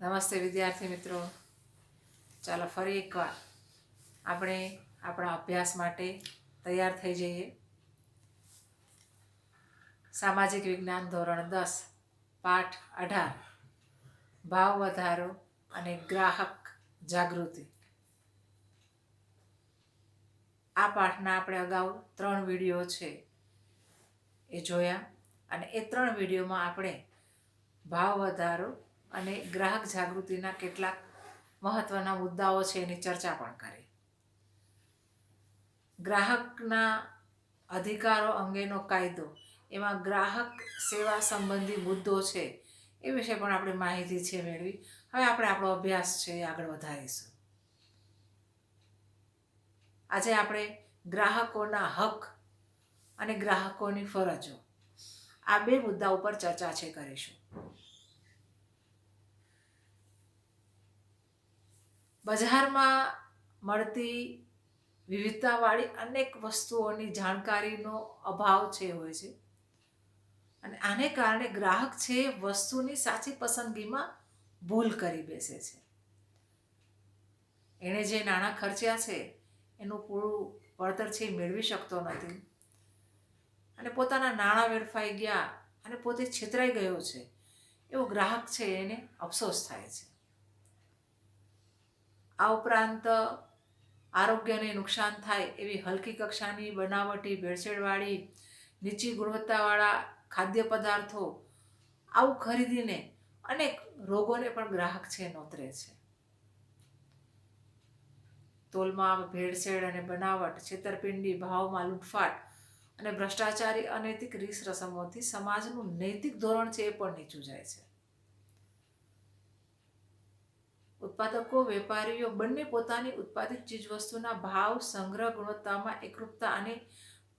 નમસ્તે વિદ્યાર્થી મિત્રો. ચાલો ફરી એકવાર આપણે આપણા અભ્યાસ માટે તૈયાર થઈ જઈએ. સામાજિક વિજ્ઞાન ધોરણ દસ, પાઠ અઢાર. ભાવ વધારો અને ગ્રાહક જાગૃતિ. આ પાઠના આપણે અગાઉ ત્રણ વીડિયો છે. એ જોયા અને એ ત્રણ વિડીયોમાં આપણે ભાવ વધારો અને ગ્રાહક જાગૃતિના કેટલાક મહત્વના મુદ્દાઓ છે એની ચર્ચા પણ કરી. ગ્રાહકના અધિકારો અંગેનો કાયદો, એમાં ગ્રાહક સેવા સંબંધી મુદ્દો છે એ વિશે પણ આપણે માહિતી છે મેળવી. હવે આપણે આપણો અભ્યાસ છે એ આગળ વધારીશું. આજે આપણે ગ્રાહકોના હક અને ગ્રાહકોની ફરજો આ બે મુદ્દા ઉપર ચર્ચા છે કરીશું. બજારમાં મળતી વિવિધતાવાળી અનેક વસ્તુઓની જાણકારીનો અભાવ છે હોય છે. અને આને કારણે ગ્રાહક છે વસ્તુની સાચી પસંદગીમાં ભૂલ કરી બેસે છે. એણે જે નાણાં ખર્ચ્યા છે, એનું પૂરું વળતર છે મેળવી શકતો નથી. અને પોતાના નાણાં વેડફાઈ ગયા અને પોતે છેતરાઈ ગયો છે. એવો ગ્રાહક છે એને અફસોસ થાય છે. આ ઉપરાંત આરોગ્યને નુકસાન થાય એવી હલકી કક્ષાની બનાવટી, ભેળસેળવાળી, નીચી ગુણવત્તાવાળા ખાદ્ય પદાર્થો આવું ખરીદીને અનેક રોગોને પણ ગ્રાહક છે, નોતરે છે. તોલમાં ભેળસેળ અને બનાવટ, છેતરપિંડી, ભાવમાં લૂંટફાટ અને ભ્રષ્ટાચારી અનૈતિક રીસ રસમોથી સમાજનું નૈતિક ધોરણ છે એ પણ નીચું જાય છે. ઉત્પાદકો, વેપારીઓ બંને પોતાની ઉત્પાદિત ચીજવસ્તુના ભાવ, સંગ્રહ, ગુણવત્તામાં એકરૂપતા અને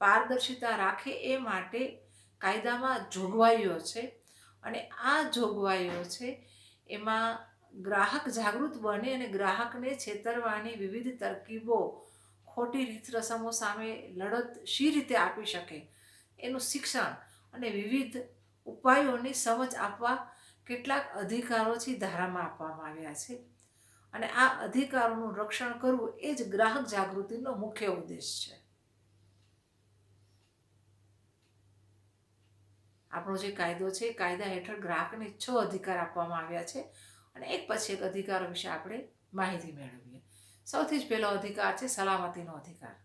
પારદર્શિતા રાખે એ માટે કાયદામાં જોગવાઈઓ છે. અને આ જોગવાઈઓ છે, એમાં ગ્રાહક જાગૃત બને અને ગ્રાહકને છેતરવાની વિવિધ તરકીબો ખોટી રીત રસમો સામે લડત શી રીતે આપી શકે? એનું શિક્ષણ અને વિવિધ ઉપાયોની સમજ આપવા કેટલાક અધિકારોથી ધારામાં આપવામાં આવ્યા છે. અને આ અધિકારોનું રક્ષણ કરવું એ જ ગ્રાહક જાગૃતિનો મુખ્ય ઉદ્દેશ છે. આપણો જે કાયદો છે કાયદા હેઠળ ગ્રાહકને છ અધિકાર આપવામાં આવ્યા છે અને એક પછી એક અધિકારો વિશે આપણે માહિતી મેળવીએ. સૌથી જ પહેલો અધિકાર છે સલામતીનો અધિકાર.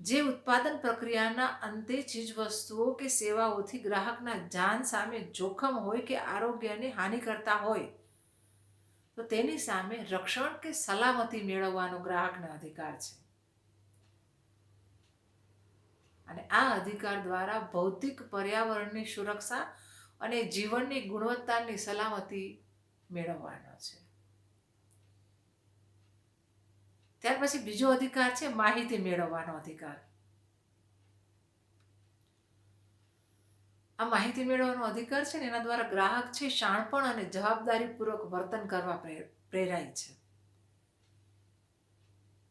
જે ઉત્પાદન પ્રક્રિયાના અંતે ચીજવસ્તુઓ કે સેવાઓથી ગ્રાહકના જાન સામે જોખમ હોય કે આરોગ્યને હાનિ કરતા હોય, તો તેની સામે રક્ષણ કે સલામતી મેળવવાનો ગ્રાહકને અધિકાર છે. અને આ અધિકાર દ્વારા ભૌતિક પર્યાવરણની સુરક્ષા અને જીવનની ગુણવત્તાની સલામતી મેળવવાનો છે. ત્યાર પછી બીજો અધિકાર છે માહિતી મેળવવાનો અધિકાર. આ માહિતી મેળવવાનો અધિકાર છે ને એના દ્વારા ગ્રાહક છે શાણપણ અને જવાબદારીપૂર્વક વર્તન કરવા પ્રેરાય છે.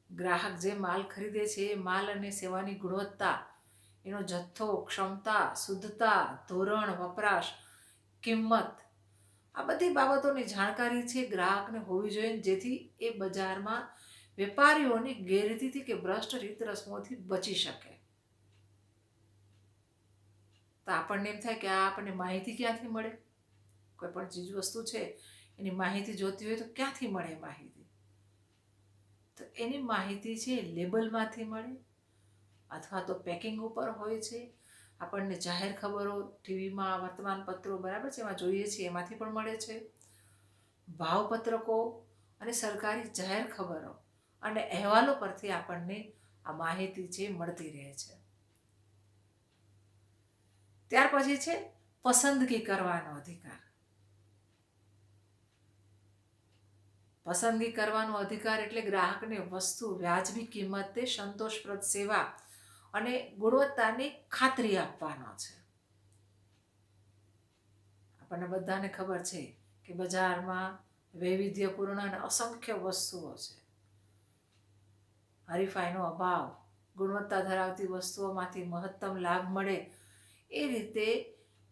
ગ્રાહક જે માલ ખરીદે છે એ માલ અને સેવાની ગુણવત્તા, એનો જથ્થો, ક્ષમતા, શુદ્ધતા, ધોરણ, વપરાશ, કિંમત, આ બધી બાબતોની જાણકારી છે ગ્રાહકને હોવી જોઈએ જેથી એ બજારમાં વેપારીઓની ગેરરીતિથી કે ભ્રષ્ટ રીત રસમોથી બચી શકે. તો આપણને એમ થાય કે આ આપણને માહિતી ક્યાંથી મળે? કોઈ પણ ચીજ વસ્તુ છે, એની માહિતી જોતી હોય તો ક્યાંથી મળે માહિતી? તો એની માહિતી છે લેબલમાંથી મળે અથવા તો પેકિંગ ઉપર હોય છે. આપણને જાહેર ખબરો, ટીવીમાં વર્તમાનપત્રો બરાબર છે, એમાં જોઈએ છીએ, એમાંથી પણ મળે છે. ભાવપત્રકો અને સરકારી જાહેર ખબરો. અને અહેવાલો પરથી આપણને આ માહિતી છે મળતી રહે છે. ત્યાર પછી છે પસંદગી કરવાનો અધિકાર. પસંદગી કરવાનો અધિકાર એટલે ગ્રાહકને વસ્તુ વ્યાજબી કિંમતે સંતોષપ્રદ સેવા અને ગુણવત્તાની ખાતરી આપવાનો છે. આપણને બધાને ખબર છે કે બજારમાં વૈવિધ્યપૂર્ણ અને અસંખ્ય વસ્તુઓ છે. હરીફાઈનો અભાવ, ગુણવત્તા ધરાવતી વસ્તુઓમાંથી મહત્તમ લાભ મળે એ રીતે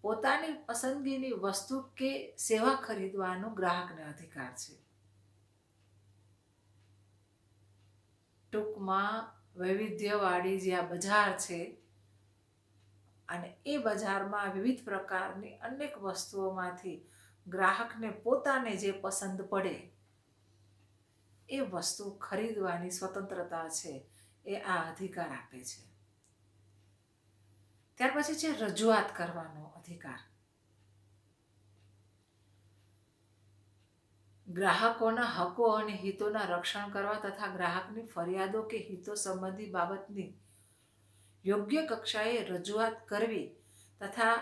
પોતાની પસંદગીની વસ્તુ કે સેવા ખરીદવાનો ગ્રાહકને અધિકાર છે. ટૂંકમાં વૈવિધ્યવાળી જે આ બજાર છે અને એ બજારમાં વિવિધ પ્રકારની અનેક વસ્તુઓમાંથી ગ્રાહકને પોતાને જે પસંદ પડે એ વસ્તુ ખરીદવાની સ્વતંત્રતા છે, એ આ અધિકાર આપે છે. ત્યાર પછી છે રજૂઆત કરવાનો અધિકાર. ગ્રાહકોના હકો અને હિતોના રક્ષણ કરવા તથા ગ્રાહકની ફરિયાદો કે હિતો સંબંધી બાબતની યોગ્ય કક્ષાએ રજૂઆત કરવી તથા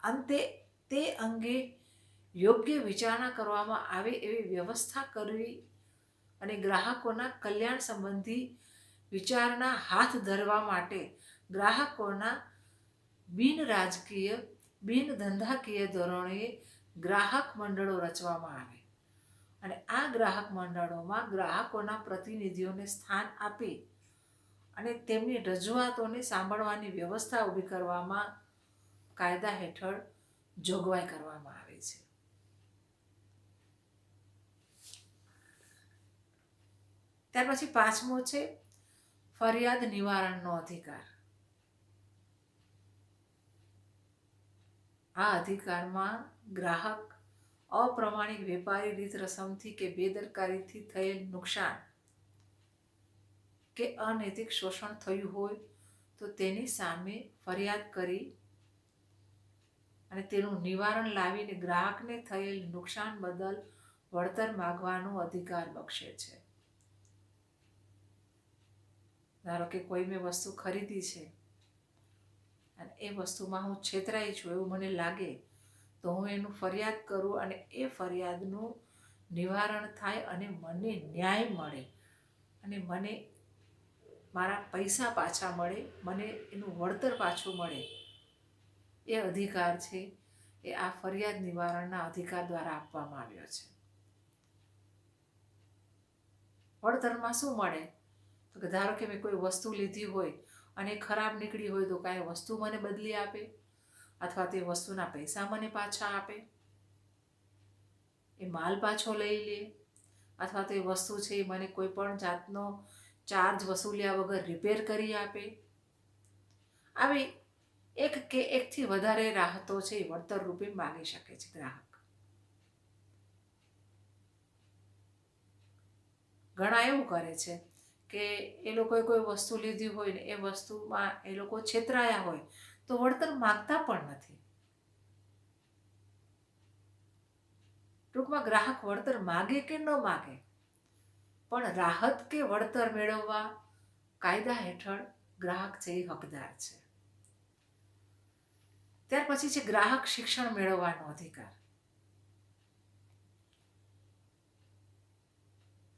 અંતે તે અંગે યોગ્ય વિચારણા કરવામાં આવે એવી વ્યવસ્થા કરવી અને ગ્રાહકોના કલ્યાણ સંબંધી વિચારણા હાથ ધરવા માટે ગ્રાહકોના બિન રાજકીય, બિન ધંધાકીય ધોરણે ગ્રાહક મંડળો રચવામાં આવે. અને આ ગ્રાહક મંડળોમાં ગ્રાહકોના પ્રતિનિધિઓને સ્થાન આપી અને તેમની રજૂઆતોને સાંભળવાની વ્યવસ્થા ઊભી કરવામાં કાયદા હેઠળ જોગવાઈ કરવામાં આવે છે. ત્યાર પછી પાંચમો છે ફરિયાદ નિવારણનો અધિકાર. આ અધિકારમાં ગ્રાહક અપ્રમાણિક વેપારી રીત રસમથી કે બેદરકારીથી થયેલ નુકસાન કે અનૈતિક શોષણ થયું હોય તો તેની સામે ફરિયાદ કરી અને તેનું નિવારણ લાવીને ગ્રાહકને થયેલ નુકસાન બદલ વળતર માગવાનો અધિકાર બક્ષે છે. ધારો કે કોઈ મેં વસ્તુ ખરીદી છે અને એ વસ્તુમાં હું છેતરાઈ છું એવું મને લાગે, તો હું એનું ફરિયાદ કરું અને એ ફરિયાદનું નિવારણ થાય અને મને ન્યાય મળે અને મને મારા પૈસા પાછા મળે, મને એનું વળતર પાછું મળે. એ અધિકાર છે, એ આ ફરિયાદ નિવારણના અધિકાર દ્વારા આપવામાં આવ્યો છે. વળતરમાં શું મળે? તો કે ધારો કે મેં કોઈ વસ્તુ લીધી હોય અને ખરાબ નીકળી હોય તો કાંઈ વસ્તુ મને બદલી આપે? અથવા તે વસ્તુના પૈસા મને પાછા આપે? એ માલ પાછો લઈ લે? અથવા તો એ વસ્તુ છે એ મને કોઈ પણ જાતનો ચાર્જ વસૂલ્યા વગર રિપેર કરી આપે? આવી એક કે એકથી વધારે રાહતો છે એ વળતર રૂપે માગી શકે છે ગ્રાહક. ઘણા એવું કરે છે કે એ લોકોએ કોઈ વસ્તુ લીધી હોય ને એ વસ્તુમાં એ લોકો છેતરાયા હોય, તો વળતર માગતા પણ નથી. ટૂંકમાં ગ્રાહક વળતર માગે કે ન માગે, પણ રાહત કે વળતર મેળવવા કાયદા હેઠળ ગ્રાહક એ હકદાર છે. ત્યાર પછી છે ગ્રાહક શિક્ષણ મેળવવાનો અધિકાર.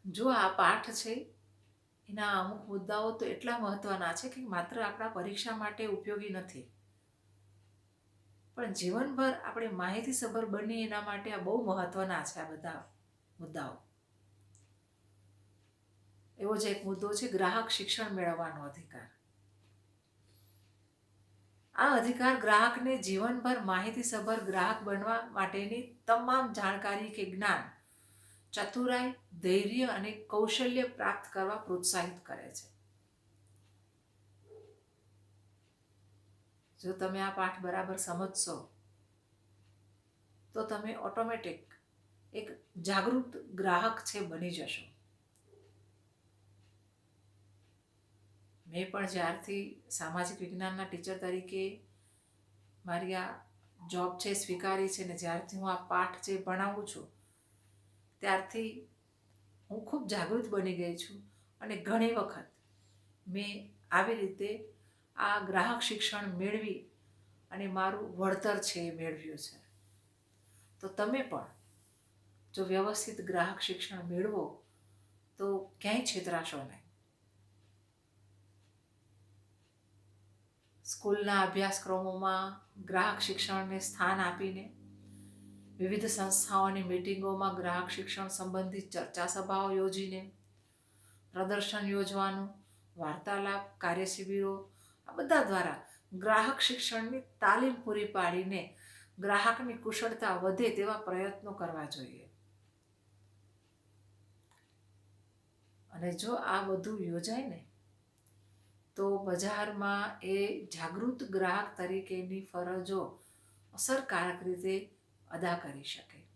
જો આ પાઠ છે એના અમુક મુદ્દાઓ તો એટલા મહત્વના છે કે માત્ર આપણા પરીક્ષા માટે ઉપયોગી નથી. પણ જીવનભર આપણે માહિતીસભર બની એના માટે આ બહુ મહત્વના છે આ બધા મુદ્દાઓ. એવો જ એક મુદ્દો છે ગ્રાહક શિક્ષણ મેળવવાનો અધિકાર. આ અધિકાર ગ્રાહકને જીવનભર માહિતીસભર ગ્રાહક બનવા માટેની તમામ જાણકારી કે જ્ઞાન ચતુરાઈ, ધૈર્ય અને કૌશલ્ય પ્રાપ્ત કરવા પ્રોત્સાહિત કરે છે. જો તમે આ પાઠ બરાબર સમજશો, તો તમે ઓટોમેટિક એક જાગૃત ગ્રાહક છે, બની જશો. મેં પણ જ્યારથી સામાજિક વિજ્ઞાનના ટીચર તરીકે મારી આ જોબ છે, સ્વીકારી છે ને જ્યારથી હું આ પાઠ જે ભણાવું છું ત્યારથી હું ખૂબ જાગૃત બની ગઈ છું અને ઘણી વખત મેં આવી રીતે આ ગ્રાહક શિક્ષણ મેળવી અને મારું વળતર છે એ મેળવ્યું છે. તો તમે પણ જો વ્યવસ્થિત ગ્રાહક શિક્ષણ મેળવો, તો ક્યાંય છેતરાશો નહીં. સ્કૂલના અભ્યાસક્રમોમાં ગ્રાહક શિક્ષણને સ્થાન આપીને વિવિધ સંસ્થાઓની મિટિંગોમાં ગ્રાહક શિક્ષણ સંબંધિત ચર્ચા સભાઓ યોજીને પ્રદર્શન યોજવાનું, વાર્તાલાપ, કાર્યશિબિરો, આ બધા દ્વારા ગ્રાહક શિક્ષણની તાલીમ પૂરી પાડીને ગ્રાહકની કુશળતા વધે તેવા પ્રયત્નો કરવા જોઈએ. અને જો આ બધું યોજાય ને, તો બજારમાં એ જાગૃત ગ્રાહક તરીકેની ફરજો અસરકારક રીતે અદા કરી શકે.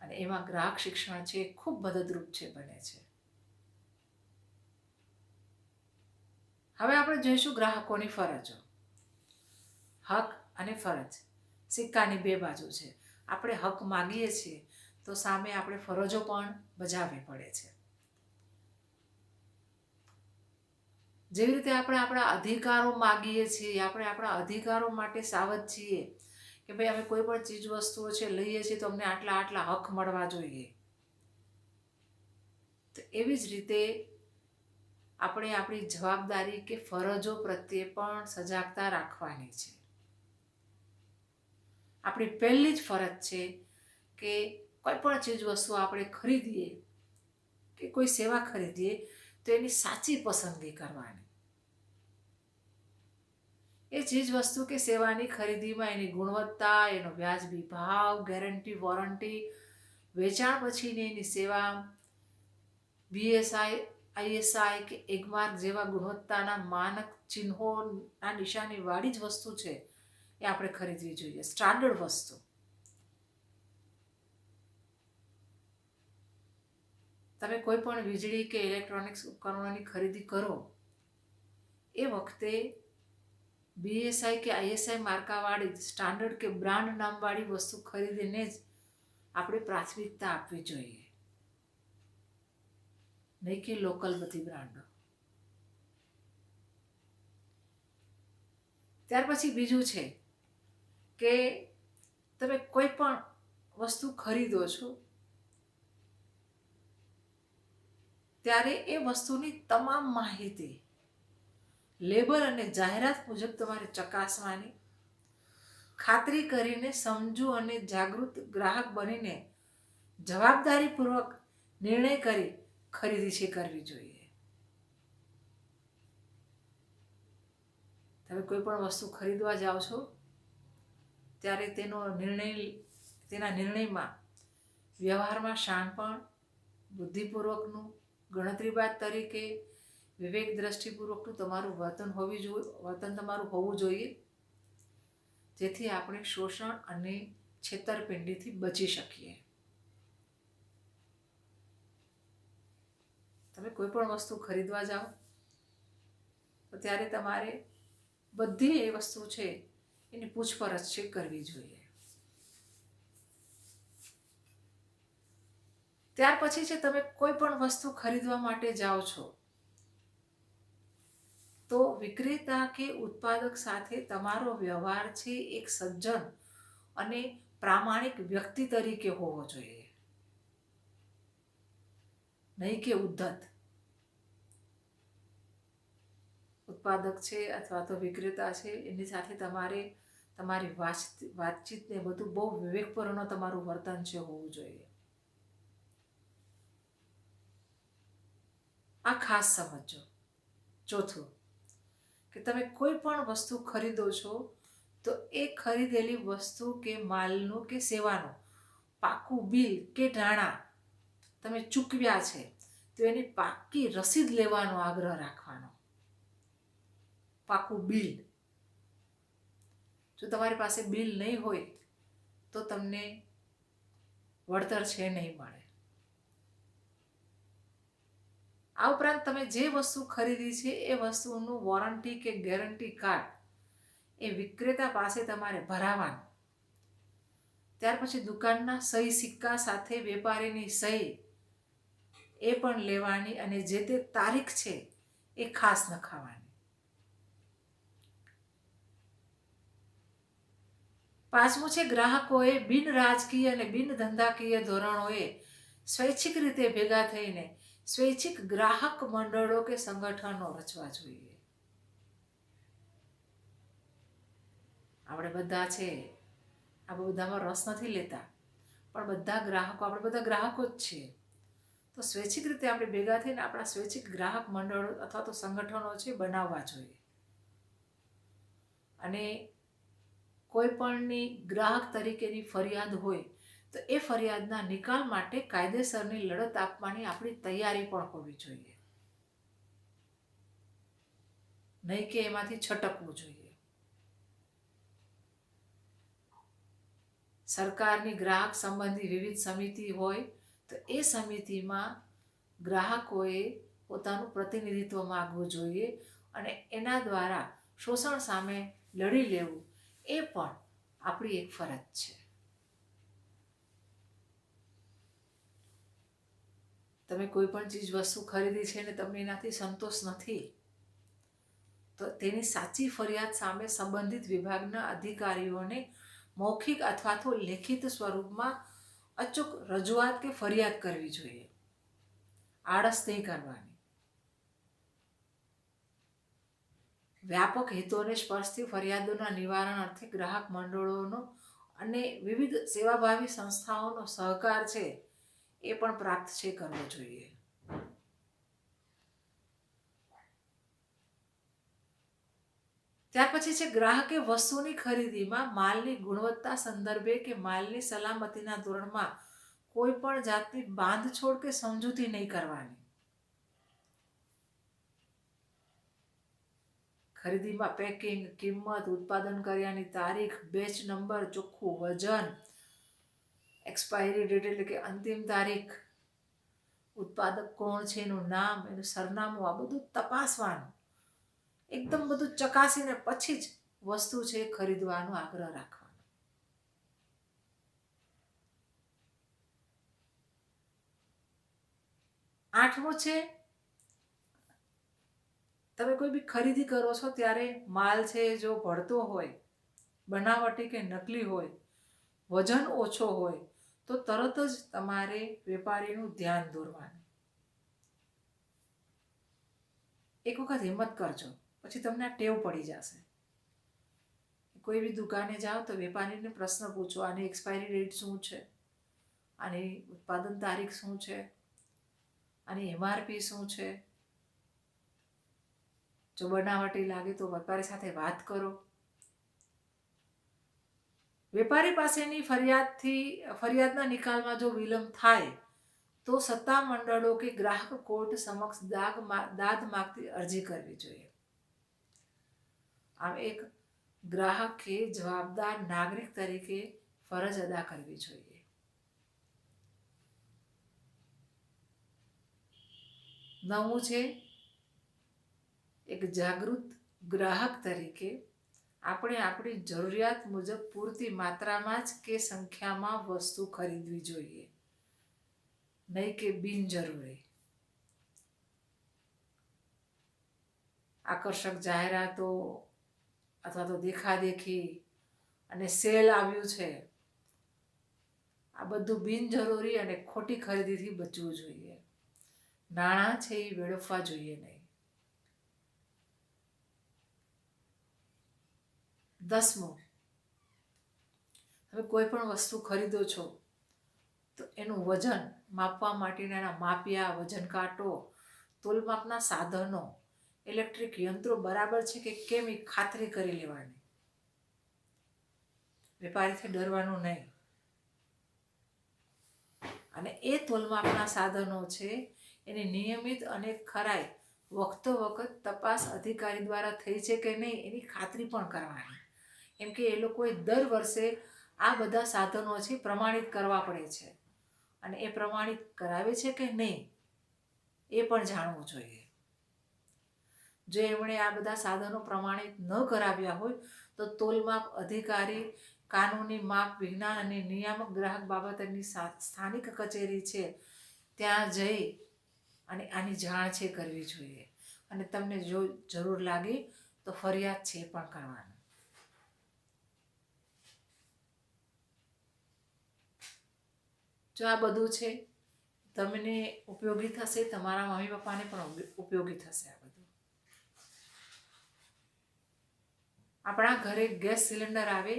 અને એમાં ગ્રાહક શિક્ષણ છે, ખૂબ મદદરૂપ છે, બને છે. હવે આપણે જોઈશું ગ્રાહકોની ફરજો. હક અને ફરજ. સિક્કાની બે બાજુ છે. આપણે હક માગીએ છીએ, તો સામે આપણે ફરજો પણ બજાવવી પડે છે. જેવી રીતે આપણે આપણા અધિકારો માગીએ છીએ, આપણે આપણા અધિકારો માટે સાવધ છીએ કે ભાઈ અમે કોઈ પણ ચીજ વસ્તુઓ છે લઈએ છીએ તો અમને આટલા આટલા હક મળવા જોઈએ. તો એવી જ રીતે આપણે આપણી જવાબદારી કે ફરજો પ્રત્યે પણ સજાગતા રાખવાની છે. આપણી પહેલી જ ફરજ છે કે કોઈ પણ ચીજ વસ્તુ આપણે ખરીદીએ કે કોઈ સેવા ખરીદીએ તો એની સાચી પસંદગી કરવાની. એ ચીજ વસ્તુ કે સેવાની ખરીદીમાં એની ગુણવત્તા, એનો વ્યાજબી ભાવ ગેરંટી વોરંટી વેચાણ પછીની એની સેવા બીએસઆઈ આઈએસઆઈ કે એગમાર્ક જેવા ગુણવત્તાના માનક ચિહ્નોના નિશાનીવાળી જ વસ્તુ છે એ આપણે ખરીદવી જોઈએ. સ્ટાન્ડર્ડ વસ્તુ. તમે કોઈ પણ વીજળી કે ઇલેક્ટ્રોનિક્સ ઉપકરણોની ખરીદી કરો, એ વખતે બીએસઆઈ કે આઈએસઆઈ માર્કાવાળી સ્ટાન્ડર્ડ કે બ્રાન્ડ નામવાળી વસ્તુ ખરીદીને જ આપણે પ્રાથમિકતા આપવી જોઈએ. નહીં કે લોકલ બધી બ્રાન્ડો ત્યાર પછી બીજું છે કે તમે કોઈ પણ વસ્તુ ખરીદો છો, ત્યારે એ વસ્તુની તમામ માહિતી લેબલ અને જાહેરાત મુજબ તમારે ચકાસવાની. ખાતરી કરીને સમજુ અને જાગૃત ગ્રાહક બનીને જવાબદારીપૂર્વક નિર્ણય કરી ખરીદી છે કરવી જોઈએ. તમે કોઈ પણ વસ્તુ ખરીદવા જાઓ છો, ત્યારે તેનો નિર્ણય, તેના નિર્ણયમાં વ્યવહારમાં શાણપણ બુદ્ધિપૂર્વકનું ગણતરીબાદ તરીકે વિવેક દ્રષ્ટિપૂર્વકનું તમારું વર્તન હોવી જોઈએ વર્તન તમારું હોવું જોઈએ. જેથી આપણે શોષણ અને છેતરપિંડીથી બચી શકીએ. તમે કોઈ પણ વસ્તુ ખરીદવા જાઓ, તો ત્યારે તમારે બધી એ વસ્તુ છે એની પૂછપરછ છે કરવી જોઈએ. ત્યાર પછી છે તમે કોઈ પણ વસ્તુ ખરીદવા માટે જાઓ છો તો વિક્રેતા કે ઉત્પાદક સાથે તમારો વ્યવહાર છે એક સજ્જન અને પ્રામાણિક વ્યક્તિ તરીકે હોવો જોઈએ. નહીં કે ઉદ્ધત. ઉત્પાદક છે અથવા તો વિક્રેતા છે, એની સાથે તમારે તમારી વાતચીતને બધું બહુ વિવેકપૂર્ણ તમારું વર્તન છે હોવું જોઈએ. આ ખાસ સમજો. ચોથું કે તમે કોઈ પણ વસ્તુ ખરીદો છો, તો એ ખરીદેલી વસ્તુ કે માલનું કે સેવાનું, પાકું બિલ કે નાણાં તમે ચૂકવ્યા છે, તો એની પાકી રસીદ લેવાનો આગ્રહ રાખવાનો. પાકું બિલ. જો તમારી પાસે બિલ નહીં હોય, તો તમને વળતર છે નહીં મળે. આ ઉપરાંત તમે જે વસ્તુ ખરીદી છે, એ વસ્તુનું વોરંટી કે ગેરંટી કાર્ડ એ વિક્રેતા પાસે તમારે ભરાવાનું. ત્યાર પછી દુકાનના સહી સિક્કા સાથે વેપારીની સહી એ પણ લેવાની અને જે તે તારીખ છે, એ ખાસ નખાવાની. પાંચમું છે, ગ્રાહકોએ બિન રાજકીય અને બિન ધંધાકીય ધોરણોએ સ્વૈચ્છિક રીતે ભેગા થઈને સ્વૈચ્છિક ગ્રાહક મંડળો કે સંગઠનો રચવા જોઈએ. આપણે બધા છે આ બધામાં રસ નથી લેતા, પણ બધા ગ્રાહકો, આપણે બધા ગ્રાહકો જ છીએ તો સ્વૈચ્છિક રીતે આપણે ભેગા થઈને આપણા સ્વૈચ્છિક ગ્રાહક મંડળો અથવા તો સંગઠનો છે બનાવવા જોઈએ. અને કોઈ પણની ગ્રાહક તરીકેની ફરિયાદ હોય તો એ ફરિયાદના નિકાલ માટે કાયદેસરની લડત આપવાની આપણી તૈયારી પણ હોવી જોઈએ. નહીં કે એમાંથી છટકવું જોઈએ. સરકારની ગ્રાહક સંબંધી વિવિધ સમિતિ હોય તો એ સમિતિમાં ગ્રાહકોએ પોતાનું પ્રતિનિધિત્વ માગવું જોઈએ અને એના દ્વારા શોષણ સામે લડી લેવું એ પણ આપણી એક ફરજ છે. તમે કોઈ પણ ચીજ વસ્તુ ખરીદી છે ને તમને એનાથી સંતોષ નથી, તો તેની સાચી ફરિયાદ સામે સંબંધિત વિભાગના અધિકારીઓને મૌખિક અથવા તો લેખિત સ્વરૂપમાં અચૂક રજૂઆત કે ફરિયાદ કરવી જોઈએ. આળસ નહીં કરવાની. વ્યાપક હિતોને સ્પર્શતી ફરિયાદોના નિવારણ અર્થે ગ્રાહક મંડળોનો અને વિવિધ સેવાભાવી સંસ્થાઓનો સહકાર છે એ પણ પ્રાપ્ત છે કરવો જોઈએ. ત્યાર પછી છે ગ્રાહકે વસ્તુની ખરીદીમાં માલની ગુણવત્તા સંદર્ભે કે માલની સલામતીના ધોરણમાં કોઈ પણ જાતની બાંધછોડ કે સમજૂતી નહીં કરવાની. ખરીદીમાં પેકિંગ, કિંમત, ઉત્પાદન કર્યાની તારીખ બેચ નંબર ચોખ્ખું વજન એક્સપાયરી ડેટ એટલે કે અંતિમ તારીખ, ઉત્પાદક કોણ છે, એનું નામ, એનું સરનામું, આ બધું તપાસવાનું. એકદમ બધું ચકાસીને પછી જ વસ્તુ છે એ ખરીદવાનો આગ્રહ રાખવાનો. આઠમું છે, તમે કોઈ બી ખરીદી કરો છો ત્યારે માલ છે જો ભળતો હોય, બનાવટી કે નકલી હોય, વજન ઓછો હોય તો તરત જ તમારે વેપારીનું ધ્યાન દોરવાનું. એક વખત હિંમત કરજો, પછી તમને આ ટેવ પડી જશે. કોઈ બી દુકાને જાઓ તો વેપારીને પ્રશ્ન પૂછો, આની એક્સપાયરી ડેટ શું છે? આની ઉત્પાદન તારીખ શું છે? આની એમઆરપી શું છે? જો બનાવટી લાગે તો વેપારી સાથે વાત કરો. વેપારી પાસેની ફરિયાદથી, ફરિયાદના નિકાલમાં જો વિલંબ થાય, તો સત્તા મંડળો કે ગ્રાહક કોર્ટ સમક્ષ દાગ દાદ માગતી અરજી કરવી જોઈએ. આમ એક ગ્રાહકે જવાબદાર નાગરિક તરીકે ફરજ અદા કરવી જોઈએ. નવું છે, એક જાગૃત ગ્રાહક તરીકે આપણે આપણી જરૂરિયાત મુજબ પૂરતી માત્રામાં જ કે સંખ્યામાં વસ્તુ ખરીદવી જોઈએ. નહીં કે બિનજરૂરી. આકર્ષક જાહેરાતો અથવા તો દેખાદેખી અને સેલ આવ્યું છે, આ બધું બિનજરૂરી અને ખોટી ખરીદીથી બચવું જોઈએ. નાણાં છે એ વેડફવા જોઈએ નહીં. દસમું. તમે કોઈ પણ વસ્તુ ખરીદો છો, તો એનું વજન માપવા માટેના એના માપિયા, વજન કાંટો તોલમાપના સાધનો, ઇલેક્ટ્રિક યંત્રો બરાબર છે કે કેમ એ ખાતરી કરી લેવાની? વેપારીથી ડરવાનું નહીં. અને એ તોલમાપના સાધનો છે, એની નિયમિત અને ખરાઈ વખતો વખત તપાસ અધિકારી દ્વારા થઈ છે કે નહીં, એની ખાતરી પણ કરવાની. કેમ કે એ લોકોએ દર વર્ષે આ બધા સાધનો છે પ્રમાણિત કરવા પડે છે. અને એ પ્રમાણિત કરાવે છે કે નહીં, એ પણ જાણવું જોઈએ. જો એમણે આ બધા સાધનો પ્રમાણિત ન કરાવ્યા હોય, તો તોલમાપ અધિકારી, કાનૂની માપ, વિજ્ઞાન અને નિયામક ગ્રાહક બાબતની સ્થાનિક કચેરી છે, ત્યાં જઈ અને આની જાણ છે કરવી જોઈએ. અને તમને જો જરૂર લાગે, તો ફરિયાદ છે પણ કરવાની. જો આ બધું છે, તમને ઉપયોગી થશે, તમારા મમ્મી પપ્પાને પણ ઉપયોગી થશે આ બધું. આપણા ઘરે ગેસ સિલિન્ડર આવે,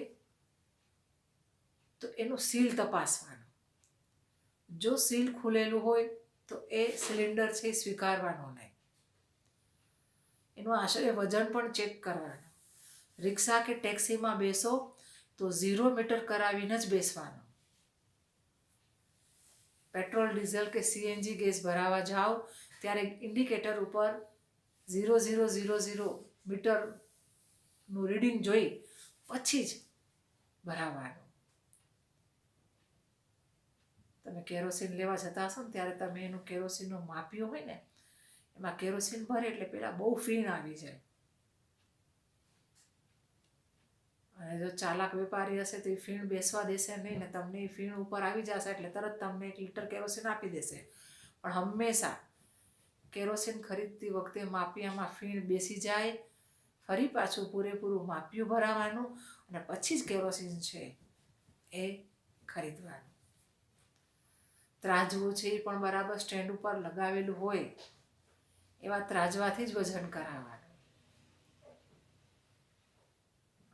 તો એનું સીલ તપાસવાનું. જો સીલ ખુલેલું હોય, તો એ સિલિન્ડર છે સ્વીકારવાનો નહીં. એનું આશરે વજન પણ ચેક કરવાનું. રિક્ષા કે ટેક્સીમાં બેસો, તો ઝીરો મીટર કરાવીને જ બેસવાનું. પેટ્રોલ, ડીઝલ કે સીએનજી ગેસ ભરાવા જાઓ, ત્યારે ઇન્ડિકેટર ઉપર ઝીરો ઝીરો ઝીરો ઝીરો મીટરનું રીડિંગ જોઈ પછી જ ભરાવાનું. તમે કેરોસીન લેવા જતા હશો ને ત્યારે તમે એનું કેરોસીનનું માપ્યું હોય ને, એમાં કેરોસીન ભરે એટલે પેલા બહુ ફીણ આવી જાય. અને જો ચાલાક વેપારી હશે તો એ ફીણ બેસવા દેશે નહીં ને તમને એ ફીણ ઉપર આવી જશે એટલે તરત તમને એક લીટર કેરોસીન આપી દેશે. પણ હંમેશા કેરોસીન ખરીદતી વખતે માપિયામાં ફીણ બેસી જાય, ફરી પાછું પૂરેપૂરું માપિયું ભરાવાનું અને પછી જ કેરોસીન છે એ ખરીદવાનું. ત્રાજવું છે એ પણ બરાબર સ્ટેન્ડ ઉપર લગાવેલું હોય, એવા ત્રાજવાથી જ વજન કરાવવાનું.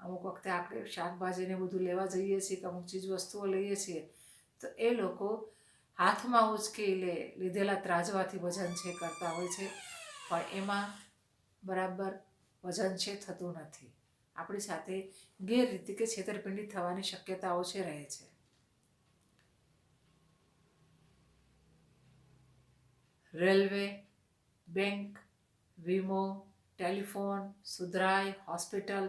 અમુક વખતે આપણે શાકભાજીને બધું લેવા જઈએ છીએ કે અમુક ચીજ વસ્તુઓ લઈએ છીએ, તો એ લોકો હાથમાં ઉચકી લે લીધેલા ત્રાજવાથી વજન છે કરતા હોય છે, પણ એમાં બરાબર વજન છે થતું નથી. આપણી સાથે ગેરરીતિ કે છેતરપિંડી થવાની શક્યતાઓ છે રહે છે. રેલવે, બેંક, વીમો ટેલિફોન, સુધરાઈ, હોસ્પિટલ,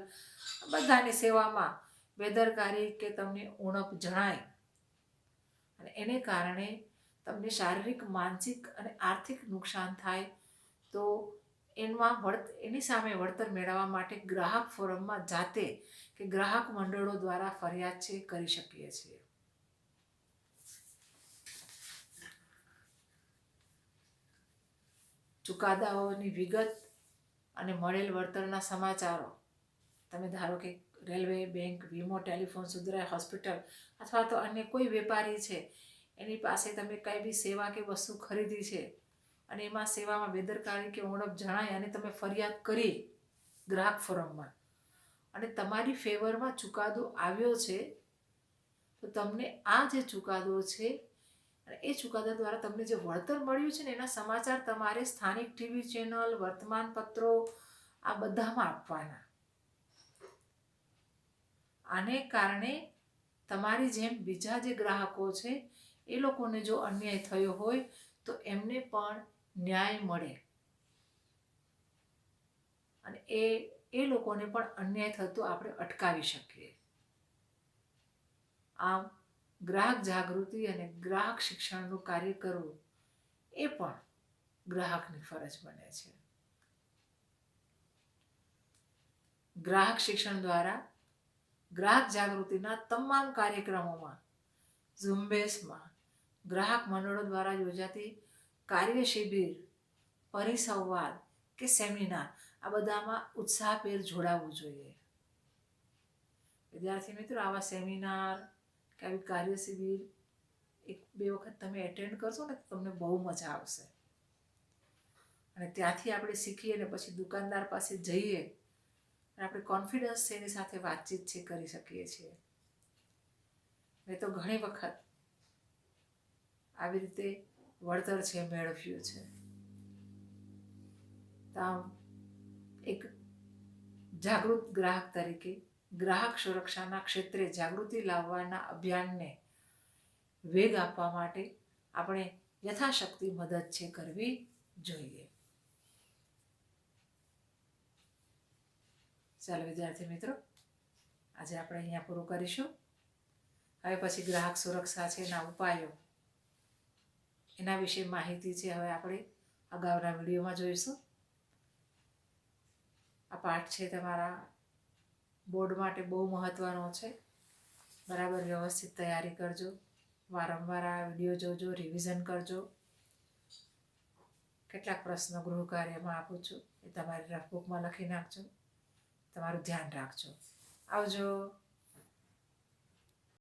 બધાની સેવામાં બેદરકારી કે તમને ઉણપ જણાય. અને એને કારણે તમને શારીરિક, માનસિક અને આર્થિક નુકસાન થાય, તો એમાં વળત, એની સામે વળતર મેળવવા માટે ગ્રાહક ફોરમમાં જાતે કે ગ્રાહક મંડળો દ્વારા ફરિયાદ છે, કરી શકીએ છીએ. ચુકાદાઓની વિગત અને મળેલ વળતરના સમાચારો. તમે ધારો કે રેલવે, બેંક, વીમો, ટેલિફોન, સુધરાય હોસ્પિટલ અથવા તો અન્ય કોઈ વેપારી છે, એની પાસે તમે કંઈ બી સેવા કે વસ્તુ ખરીદી છે અને એમાં સેવામાં બેદરકારી કે ઉણપ જણાય અને તમે ફરિયાદ કરી ગ્રાહક ફોરમમાં અને તમારી ફેવરમાં ચુકાદો આવ્યો છે, તો તમને આ જે ચુકાદો છે અને એ ચુકાદા દ્વારા તમને જે વળતર મળ્યું છે ને એના સમાચાર તમારે સ્થાનિક ટીવી ચેનલ વર્તમાન પત્રો આ બધામાં આપવાના. આને કારણે તમારી જેમ બીજા જે ગ્રાહકો છે, એ લોકોને જો અન્યાય થયો હોય, તો એમને પણ ન્યાય મળે. અને એ એ લોકોને પણ અન્યાય થતો આપણે અટકાવી શકીએ. આમ ગ્રાહક જાગૃતિ અને ગ્રાહક શિક્ષણનું કાર્ય કરવું એ પણ ગ્રાહકની ફરજ બને છે. ગ્રાહક શિક્ષણ દ્વારા ગ્રાહક જાગૃતિના તમામ કાર્યક્રમોમાં, ઝુંબેશમાં, ગ્રાહક મંડળો દ્વારા યોજાતી કાર્ય શિબિર, પરિસંવાદ કે સેમિનાર આ બધામાં ઉત્સાહભેર જોડાવવું જોઈએ. વિદ્યાર્થી મિત્રો, આવા સેમિનાર કે આવી કાર્ય શિબિર એક બે વખત તમે એટેન્ડ કરશો ને તો તમને બહુ મજા આવશે. અને ત્યાંથી આપણે શીખીએ ને પછી દુકાનદાર પાસે જઈએ અને આપણે કોન્ફિડન્સ છે એની સાથે વાતચીત છે કરી શકીએ છીએ. મેં તો ઘણી વખત આવી રીતે વળતર છે મેળવ્યું છે. તામ એક જાગૃત ગ્રાહક તરીકે ગ્રાહક સુરક્ષાના ક્ષેત્રે જાગૃતિ લાવવાના અભિયાનને વેગ આપવા માટે આપણે યથાશક્તિ મદદ છે કરવી જોઈએ. ચાલો વિદ્યાર્થી મિત્રો, આજે આપણે અહીંયા પૂરું કરીશું. હવે પછી ગ્રાહક સુરક્ષા છે એના ઉપાયો, એના વિશે માહિતી છે હવે આપણે અગાઉના વિડીયોમાં જોઈશું. આ પાઠ છે તમારા બોર્ડ માટે બહુ મહત્ત્વનો છે. બરાબર, વ્યવસ્થિત તૈયારી કરજો. વારંવાર આ વીડિયો જોજો રિવિઝન કરજો. કેટલાક પ્રશ્નો ગૃહ કાર્યમાં આપું છું, એ તમારી રફબુકમાં લખી નાખજો. તમારું ધ્યાન રાખજો. આવજો.